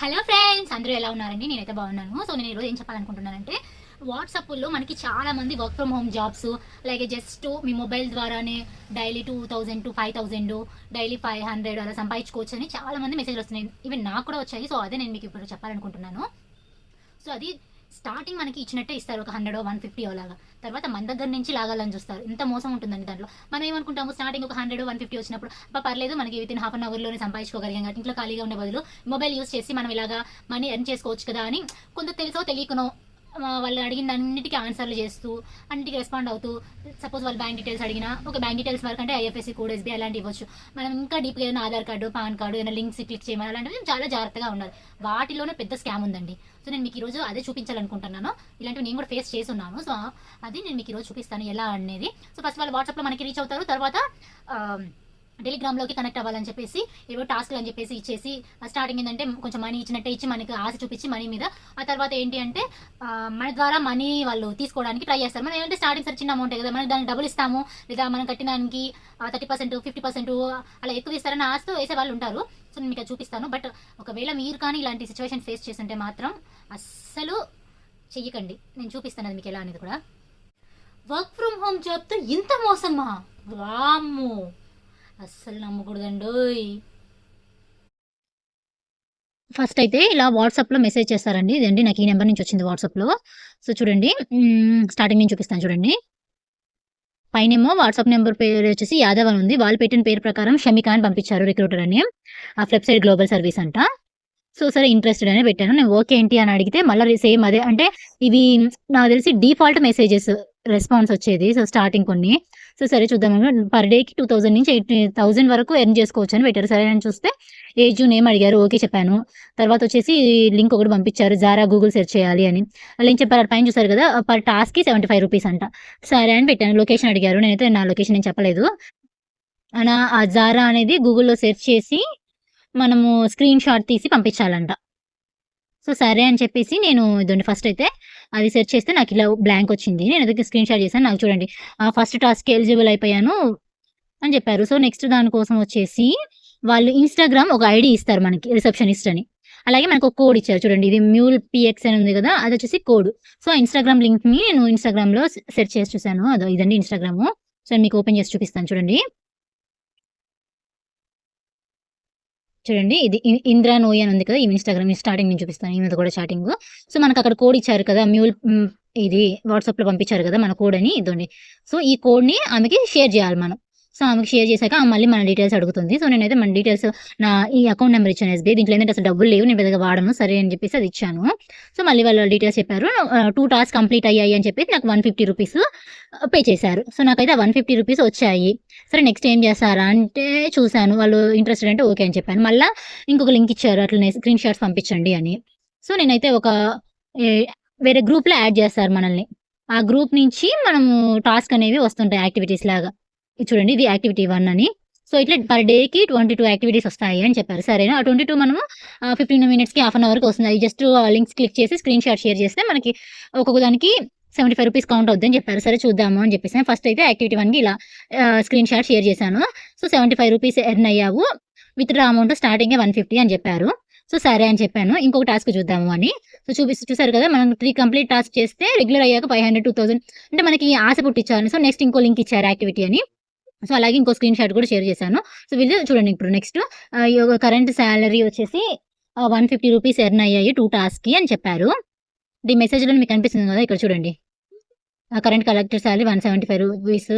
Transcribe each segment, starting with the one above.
Hello friends అందరూ ఎలా ఉన్నారండి? నేనైతే బాగున్నాను. సో నేను ఈరోజు ఏం చెప్పాలనుకుంటున్నానంటే వాట్సాప్లో మనకి చాలా మంది work from home jobs like just me mobile ద్వారానే daily two thousand to five thousand daily five hundred అలా సంపాదించుకోవచ్చు అని చాలా మంది మెసేజ్లు వస్తున్నాయి. ఈవెన్ నాకు కూడా వచ్చాయి. సో అదే నేను మీకు ఇప్పుడు చెప్పాలనుకుంటున్నాను. సో అది స్టార్టింగ్ మనకి ఇచ్చినట్టే ఇస్తారు ఒక హండ్రెడ్ వన్ ఫిఫ్టీ అలాగా తర్వాత మన దగ్గర నుంచి లాగాలని చూస్తారు. ఇంత మోసం ఉంటుందండి దాంట్లో. మనం ఏమనుకుంటాము స్టార్టింగ్ ఒక హండ్రెడ్ వన్ ఫిఫ్టీ వచ్చినప్పుడు "అబ్బా, పర్లేదు మనకి విత్ ఇన్ హాఫ్ అన్ అవర్లోనే సంపాదించుకోగలిగాం కాబట్టి ఇంట్లో ఖాళీగా ఉండే బదులు మొబైల్ యూస్ చేసి మనం ఇలాగా మనీ ఎర్న్ చేసుకోవచ్చు కదా అని కొంత తెలుసో తెలియకనో వాళ్ళు అడిగిన అన్నిటికీ ఆన్సర్లు చేస్తూ అన్నిటికీ రెస్పాండ్ అవుతూ సపోజ్ వాళ్ళు బ్యాంక్ డీటెయిల్స్ అడిగినా ఒక బ్యాంక్ డీటెయిల్స్ వరకు అంటే ఐఎఫ్ఎస్సి కోడ్ ఎస్బీ అలాంటివి ఇవ్వచ్చు. మనం ఇంకా డీప్గా ఏదైనా ఆధార్ కార్డు పాన్ కార్డు ఏదైనా లింక్స్ క్లిక్ చేయమని అలాంటివి చాలా జాగ్రత్తగా ఉండాలి. వాటిలోనే పెద్ద స్కామ్ ఉందండి. సో నేను మీకు ఈరోజు అదే చూపించాలనుకుంటున్నాను. ఇలాంటివి నేను కూడా ఫేస్ చేసి ఉన్నాను సో అది నేను మీకు ఈరోజు చూపిస్తాను ఎలా అనేది. సో ఫస్ట్ వాళ్ళు వాట్సాప్లో మనకి రీచ్ అవుతారు. తర్వాత టెలిగ్రామ్లోకి కనెక్ట్ అవ్వాలని చెప్పేసి ఏవో టాస్క్లు అని చెప్పేసి ఇచ్చేసి స్టార్టింగ్ ఏంటంటే కొంచెం మనీ ఇచ్చినట్టే ఇచ్చి మనకి ఆశ చూపించి మనీ మీద. ఆ తర్వాత ఏంటి అంటే మన ద్వారా మనీ వాళ్ళు తీసుకోవడానికి ట్రై చేస్తారు. మనం ఏంటంటే స్టార్టింగ్ సార్ చిన్న అమౌంట్ కదా మనం దాన్ని డబ్బులు ఇస్తాము లేదా మనం కట్టినానికి థర్టీ పర్సెంట్ ఫిఫ్టీ పర్సెంట్ అలా ఎక్కువ ఇస్తారని ఆశతో వేసే వాళ్ళు ఉంటారు. సో నేను మీకు చూపిస్తాను. బట్ ఒకవేళ మీరు కానీ ఇలాంటి సిచ్యువేషన్ ఫేస్ చేస్తుంటే మాత్రం అస్సలు చెయ్యకండి. నేను చూపిస్తాను అది మీకు ఎలా అనేది కూడా. వర్క్ ఫ్రమ్ హోమ్ జాబ్తో ఇంత మోసమా వామ్మో! అస్సలు నమ్మకూడదండోయ్. ఫస్ట్ అయితే ఇలా వాట్సాప్లో మెసేజ్ చేస్తారండి. ఇదండి నాకు ఈ నెంబర్ నుంచి వచ్చింది వాట్సాప్లో సో చూడండి స్టార్టింగ్ నుంచి చూపిస్తాను చూడండి. పైనేమో వాట్సాప్ నెంబర్ పేరు వచ్చేసి యాదవ్ అని ఉంది. వాళ్ళు పెట్టిన పేరు ప్రకారం షమికా అని పంపించారు రిక్రూటర్ అని. ఆ ఫ్లిప్సైడ్ గ్లోబల్ సర్వీస్ అంట. సో సరే ఇంట్రెస్టెడ్ అనే పెట్టాను. నేను ఓకే ఏంటి అని అడిగితే మళ్ళీ సేమ్ అదే. అంటే ఇవి నాకు తెలిసి డిఫాల్ట్ మెసేజెస్ రెస్పాన్స్ వచ్చేది. సో స్టార్టింగ్ కొన్ని. సో సరే చూద్దాం పర్ డేకి టూ థౌసండ్ నుంచి ఎయిట్ థౌసండ్ వరకు ఎర్న్ చేసుకోవచ్చు అని పెట్టారు. సరే అని చూస్తే ఏజ్ నేమ్ అడిగారు? ఓకే చెప్పాను. తర్వాత వచ్చేసి లింక్ ఒకటి పంపించారు. జారా గూగుల్ సెర్చ్ చేయాలి అని. వాళ్ళు ఏం చెప్పారు? పైన చూసారు కదా పర్ టాస్క్కి సెవెంటీ ఫైవ్ రూపీస్ అంట. సరే అని పెట్టాను. లొకేషన్ అడిగారు. నేనైతే నా లొకేషన్ నేను చెప్పలేదు. అలా ఆ జారా అనేది గూగుల్లో సెర్చ్ చేసి మనము స్క్రీన్ షాట్ తీసి పంపించాలంట. సో సరే అని చెప్పేసి నేను ఇదండి ఫస్ట్ అయితే అది సెర్చ్ చేస్తే నాకు ఇలా బ్లాంక్ వచ్చింది. నేను అదొక స్క్రీన్ షాట్ చేశాను. నాకు చూడండి ఫస్ట్ టాస్క్ ఎలిజిబుల్ అయిపోయాను అని చెప్పారు. సో నెక్స్ట్ దానికోసం వచ్చేసి వాళ్ళు ఇన్స్టాగ్రామ్ ఒక ఐడి ఇస్తారు మనకి రిసెప్షనిస్ట్ అని. అలాగే మనకు ఒక కోడ్ ఇచ్చారు. చూడండి ఇది మ్యూల్ పిఎక్స్ అని ఉంది కదా అది వచ్చేసి కోడ్ సో ఇన్స్టాగ్రామ్ లింక్ని నేను ఇన్స్టాగ్రామ్లో సెర్చ్ చేసి చూశాను. అదో ఇదండి ఇన్స్టాగ్రామ్ సో మీకు ఓపెన్ చేసి చూపిస్తాను. చూడండి. చూడండి ఇది ఇంద్రా నోయి అని ఉంది కదా ఈ ఇన్స్టాగ్రామ్ స్టార్టింగ్ నేను చూపిస్తాను ఈ మీద కూడా స్టార్టింగ్ సో మనకు అక్కడ కోడ్ ఇచ్చారు కదా మ్యూల్ ఇది వాట్సాప్లో పంపించారు కదా మన కోడ్ అని ఇదండి. సో ఈ కోడ్ని ఆమెకి షేర్ చేయాలి మనం. సో ఆమెకి షేర్ చేశాక మళ్ళీ మన డీటెయిల్స్ అడుగుతుంది. సో నేనైతే మన డీటెయిల్స్ నా ఈ అకౌంట్ నెంబర్ ఇచ్చాను ఎస్బీఐ దీంట్లో ఏంటంటే అసలు డబ్బులు లేవు నేను పెద్దగా వాడను సరే అని చెప్పేసి అది ఇచ్చాను. సో మళ్ళీ వాళ్ళ డీటెయిల్స్ చెప్పారు టూ టాస్క్ కంప్లీట్ అయ్యాయి అని చెప్పేసి నాకు వన్ ఫిఫ్టీ రూపీస్ పే చేశారు. సో నాకైతే వన్ ఫిఫ్టీ రూపీస్ వచ్చాయి. సరే నెక్స్ట్ ఏం చేస్తారా అంటే చూశాను వాళ్ళు ఇంట్రెస్టెడ్ అంటే ఓకే అని చెప్పాను. మళ్ళీ ఇంకొక లింక్ ఇచ్చారు అట్లనే స్క్రీన్ షాట్స్ పంపించండి అని. సో నేనైతే ఒక వేరే గ్రూప్లో యాడ్ చేస్తారు మనల్ని. ఆ గ్రూప్ నుంచి మనము టాస్క్ అనేవి వస్తుంటాయి యాక్టివిటీస్ లాగా. చూడండి ఇది యాక్టివిటీ వన్ అని. సో ఇట్లా పర్ డేకి ట్వంటీ టూ యాక్టివిటీస్ వస్తాయి అని చెప్పారు. సరేనా? ఆ ట్వంటీ టూ మనము ఫిఫ్టీన్ మినిట్స్కి హాఫ్ అన్ అవర్కి వస్తుంది. అది జస్ట్ లింక్స్ క్లిక్ చేసి స్క్రీన్ షాట్ షేర్ చేస్తే మనకి ఒక్కొక్క దానికి సెవెంటీ ఫైవ్ రూపీస్ కౌంట్ అవుద్దని చెప్పారు. సరే చూద్దాము అని చెప్పేసి ఫస్ట్ అయితే యాక్టివిటీ వన్కి ఇలా స్క్రీన్ షాట్ షేర్ చేశాను. So seventy five rupees earn అయ్యావు withdraw amount starting one fifty అని చెప్పారు. సో సరే అని చెప్పాను. ఇంకొక టాస్క్ చూద్దాము అని. సో చూపిస్తూ చూసారు కదా మనం త్రీ కంప్లీట్ టాస్క్ చేస్తే రెగ్యులర్ అయ్యాక ఫైవ్ హండ్రెడ్ టూ థౌసండ్ అంటే మనకి ఆశ పుట్టించాలని. సో నెక్స్ట్ ఇంకో లింక్ ఇచ్చారు యాక్టివిటీ అని. సో అలాగే ఇంకో స్క్రీన్ షాట్ కూడా షేర్ చేశాను. సో వీళ్ళు చూడండి ఇప్పుడు నెక్స్ట్ కరెంట్ శాలరీ వచ్చేసి వన్ ఫిఫ్టీ రూపీస్ ఎర్న్ అయ్యాయి టూ టాస్క్కి అని చెప్పారు. ఈ మెసేజ్లో మీకు అనిపిస్తుంది కదా ఇక్కడ చూడండి. Current collector salary one seventy five rupees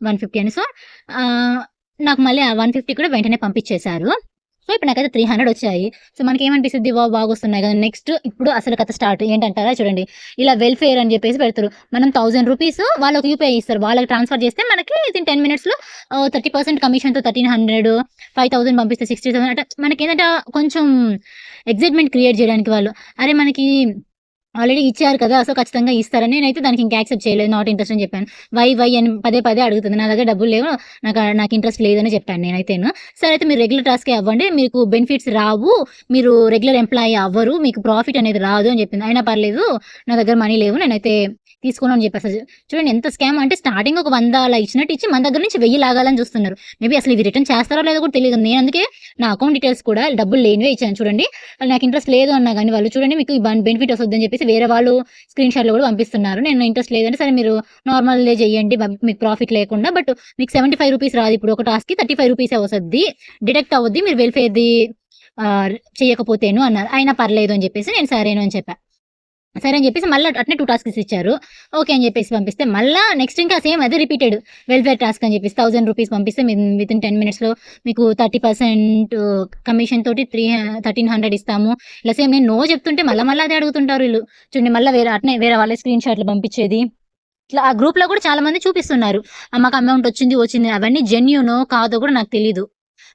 one fifty అని. సో నాకు మళ్ళీ ఆ వన్ ఫిఫ్టీ కూడా వెంటనే పంపించేశారు. సో ఇప్పుడు నాకైతే త్రీ హండ్రెడ్ వచ్చాయి. సో మనకి ఏమనిపిస్తుంది వా బాగా వస్తున్నాయి కదా. నెక్స్ట్ ఇప్పుడు అసలు కథ స్టార్ట్ ఏంటంటారా? చూడండి. ఇలా వెల్ఫేర్ అని చెప్పేసి పెడతారు. మనం థౌసండ్ రూపీస్ వాళ్ళకి యూపీఐ ఇస్తారు. వాళ్ళకి ట్రాన్స్ఫర్ చేస్తే మనకి ఇన్ టెన్ మినిట్స్లో థర్టీ పర్సెంట్ కమిషన్తో థర్టీన్ హండ్రెడ్ ఫైవ్ థౌసండ్ పంపిస్తే సిక్స్టీ థౌసండ్ అంటే మనకి ఏంటంటే కొంచెం ఎగ్జైట్మెంట్ క్రియేట్ చేయడానికి వాళ్ళు. అరే మనకి ఆల్రెడీ ఇచ్చారు కదా సో ఖచ్చితంగా ఇస్తారని నేనైతే దానికి ఇంకా యాక్సెప్ట్ చేయలేదు నాట్ ఇంట్రెస్ట్ అని చెప్పాను. వై వై అని పదే పదే అడుగుతుంది. నా దగ్గర డబ్బులు లేవు నాకు నాకు ఇంట్రెస్ట్ లేదని చెప్పాను నేనైతేను. సరే అయితే మీరు రెగ్యులర్ టాస్కే అవ్వండి మీకు బెనిఫిట్స్ రావు మీరు రెగ్యులర్ ఎంప్లాయీ అవ్వరు మీకు ప్రాఫిట్ అనేది రాదు అని చెప్పింది. అయినా పర్లేదు నా దగ్గర మనీ లేవు నేనైతే తీసుకోను అని చెప్పేసి చూడండి ఎంత స్కామ్ అంటే స్టార్టింగ్ ఒక వంద అలా ఇచ్చినట్టు ఇచ్చి మన దగ్గర నుంచి వెయ్యి లాగాలని చూస్తున్నారు. మేబీ అసలు ఇవి రిటర్న్ చేస్తారో లేదో కూడా తెలియదు. నేను అందుకే నా అకౌంట్ డీటెయిల్స్ కూడా డబ్బులు లేనివే ఇచ్చాను చూడండి. నాకు ఇంట్రెస్ట్ లేదు అన్నా కానీ వాళ్ళు చూడండి మీకు బెనిఫిట్ వస్తుందని చెప్పేసి వేరే వాళ్ళు స్క్రీన్ షాట్లు కూడా పంపిస్తున్నారు. నేను ఇంట్రెస్ట్ లేదంటే సరే మీరు నార్మల్ చేయండి మీకు ప్రాఫిట్ లేకుండా. బట్ మీకు సెవెంటీ ఫైవ్ రూపీస్ రాదు. ఇప్పుడు ఒక టాస్క్కి థర్టీ ఫైవ్ రూపీస్ వస్తుంది డిడక్ట్ అవుద్ది మీరు వెల్ఫేర్ది చేయకపోతేను అన్నారు. అయినా పర్లేదు అని చెప్పేసి నేను సరేను అని చెప్పా. సరే అని చెప్పేసి మళ్ళీ అట్నే టూ టాస్క్స్ ఇచ్చారు. ఓకే అని చెప్పేసి పంపిస్తే మళ్ళీ నెక్స్ట్ ఇంకా సేమ్ అదే రిపీటెడ్ వెల్ఫేర్ టాస్క్ అని చెప్పేసి థౌసండ్ రూపీస్ పంపిస్తే విత్ ఇన్ టెన్ మినిట్స్లో మీకు థర్టీ పర్సెంట్ కమిషన్ తోటి త్రీ థర్టీన్ హండ్రెడ్ ఇస్తాము. ఇలా సేమ్ నేను నో చెప్తుంటే మళ్ళీ మళ్ళీ అదే అడుగుతుంటారు వీళ్ళు. చూడండి మళ్ళీ వేరే అట్నే వేరే వాళ్ళ స్క్రీన్ షాట్లు పంపించేది. ఇట్లా ఆ గ్రూప్లో కూడా చాలా మంది చూపిస్తున్నారు. మాకు అమౌంట్ వచ్చింది వచ్చింది. అవన్నీ జెన్యునో కాదో కూడా నాకు తెలియదు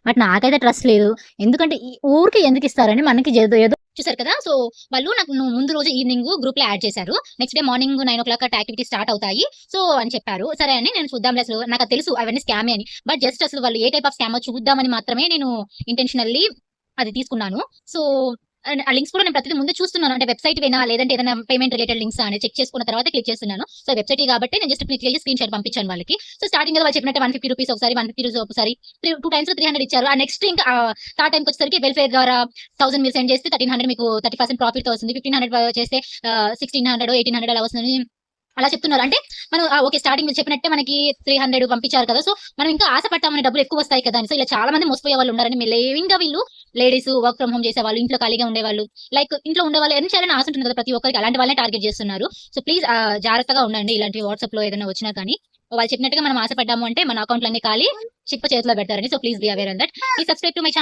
బట్ నాకైతే ట్రస్ట్ లేదు. ఎందుకంటే ఈ ఊరికి ఎందుకు ఇస్తారని మనకి ఏదో చూసారు కదా? సో వాళ్ళు నాకు ముందు రోజు ఈవినింగ్ గ్రూప్లో యాడ్ చేశారు. Next day morning nine o'clock activity start అవుతాయి. సో అని చెప్పారు. సరే అని నేను చూద్దాం అసలు. నాకు తెలుసు అవన్నీ స్కామే అని. బట్ జస్ట్ అసలు వాళ్ళు ఏ టైప్ ఆఫ్ స్కామ్ చూద్దామని మాత్రమే నేను ఇంటెన్షనల్లీ అది తీసుకున్నాను. సో ఆ లింక్స్ కూడా నేను ప్రతి ముందు చూస్తున్నాను. అంటే వెబ్సైట్ వేనా లేదంటే ఏదైనా పేమెంట్ రిలేటెడ్ లింక్స్ అని చెక్ చేసుకున్న తర్వాత క్లిక్ చేస్తున్నాను. సో వెబ్సైట్ కాబట్టి నేను జస్ట్ క్లిక్ చేసి స్క్రీన్ షాట్ పంపించాను వాళ్ళకి. సో స్టార్టింగ్ వాళ్ళు చెప్పినట్టు వన్ ఫిఫ్టీ రూపీస్ ఒకసారి వన్ ఫిఫ్టీ రూపీస్ ఒకసారి టూ టైమ్స్ త్రీ హండ్రెడ్ ఇచ్చారు. ఆ నెక్స్ట్ ఇంకా థర్డ్ టైంకి వచ్చేసరికి వెల్ఫేర్ ద్వారా థౌసండ్ మీరు సెండ్ చేస్తే థర్టీన్ హండ్రెడ్ మీకు థర్టీ పర్సెంట్ ప్రాఫిట్ వస్తుంది. ఫిఫ్టీన్ హండ్రెడ్ చేస్తే సిక్స్టీన్ హండ్రెడ్ ఎయిటీన్ హండ్రెడ్ అలా వస్తుంది అలా చెప్తున్నారు. అంటే మనం ఓకే స్టార్టింగ్ మీరు చెప్పినట్టే మనకి త్రీ హండ్రెడ్ పంపించారు కదా. సో మనం ఇంకా ఆశపడతామని డబ్బులు ఎక్కువ వస్తాయి కదా అని. సో ఇలా చాలా మంది మోసపోయే వాళ్ళు ఉన్నారని మెయిన్గా వీళ్ళు లేడీస్ వర్క్ ఫ్రమ్ హోమ్ చేసే వాళ్ళు ఇంట్లో ఖాళీగా ఉండేవాళ్ళు. లైక్ ఇంట్లో ఉండే వాళ్ళు ఏం చేయాలని ఆశ ఉంటుంది కదా ప్రతి ఒక్కరికి. అలాంటి వాళ్ళని టార్గెట్ చేస్తున్నారు. సో ప్లీజ్ జాగ్రత్తగా ఉండండి. ఇలాంటి వాట్సాప్లో ఏదైనా వచ్చినా కానీ. వాళ్ళు చెప్పినట్టుగా మనం ఆశపడ్డాము అంటే మన అకౌంట్లన్నీ ఖాళీ చిప్ప చేతిలో పెడతారని. So please be aware on that ఈ సబ్స్క్రైబ్ టు మై ఛానల్